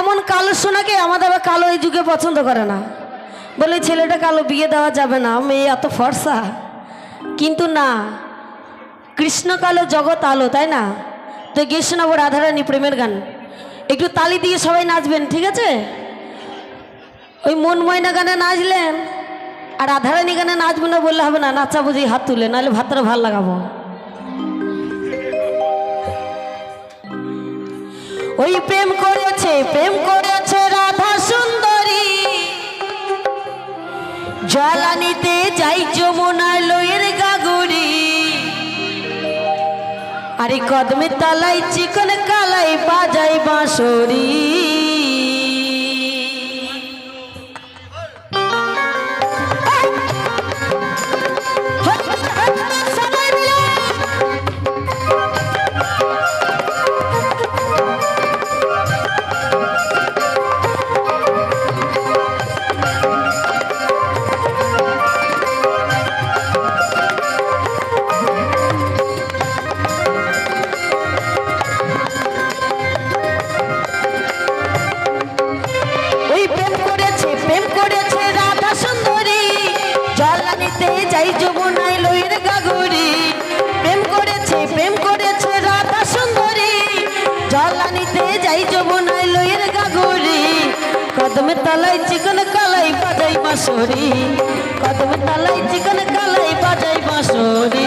এমন কালো সোনাকে আমাদের আবার কালো এই যুগে পছন্দ করে না। বলে, ছেলেটা কালো, বিয়ে দেওয়া যাবে না, মেয়ে এত ফর্সা। কিন্তু না কৃষ্ণ কালো জগৎ আলো, তাই না? তো গিয়ে শোনাবো রাধারানী প্রেমের গান। একটু তালি দিয়ে সবাই নাচবেন, ঠিক আছে? ওই মন ময়না গানে নাচলেন, আর রাধারানী গানে নাচবো না বললে হবে না, নাচা বুঝি হাত তুলে, নাহলে ভাতটা ভালো লাগাবো। ওই প্রেম করেছে প্রেম করেছে রাধা সুন্দরী। জ্বালানিতে যাই যমুনা লয়ের গাগুরি আরে কদমে তালাই চিকন কালাই বাজাই বাঁশরি। প্রেম করেছে রাধা সুন্দরী। জলানিতে যাই যমুনাই লইর গাগুরি প্রেম করেছে প্রেম করেছে রাধা সুন্দরী। জলানিতে যাই যমুনাই লইর গাগুরি কদমে তালাই চিকন কালাই বাজাই বাঁশরি। কদমে তালাই চিকন কালাই বাজাই বাঁশরি।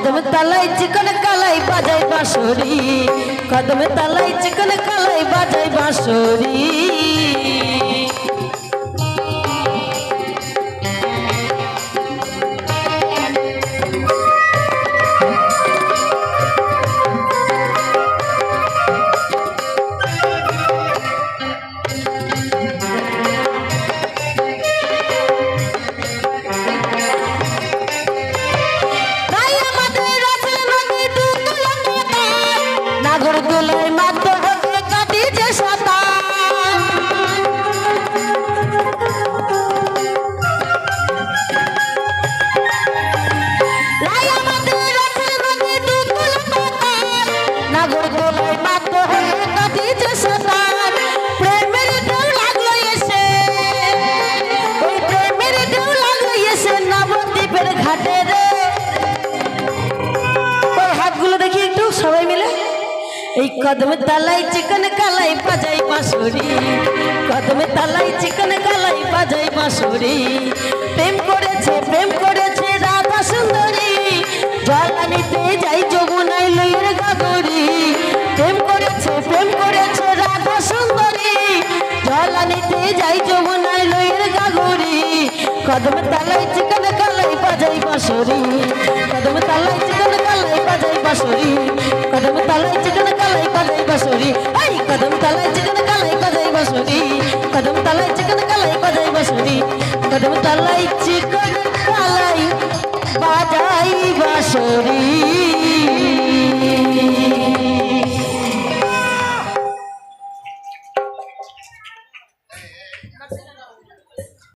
কদম তালাই চিকন কালাই বাজাই বাঁশরি। কদম তালাই চিকন কালাই বাজাই বাঁশরি। এই কদমে তালাই চিকন কালাই বাজাই বাঁশরি। কদমে তালাই চিকন কালাই বাজাই বাঁশরি। প্রেম করেছে প্রেম করেছে রাধা সুন্দরী। জলানিতে যাই যমুনাই লইয়ের গাগরি প্রেম করেছে প্রেম করেছে রাধা সুন্দরী। জলানিতে যাই যমুনাই লইয়ের গাগরি কদম তালাই চিকন কালাই বাজাই বাঁশরি। কদম তালাই চিকন কালাই বাসরি কদম তালাই চিকন কালাই বাজাই বাসরি এই কদম তালাই চিকন কালাই বাজাই বাসরি কদম তালাই চিকন কালাই বাজাই বাসরি কদম তালাই চিকন কালাই বাজাই বাঁশরি।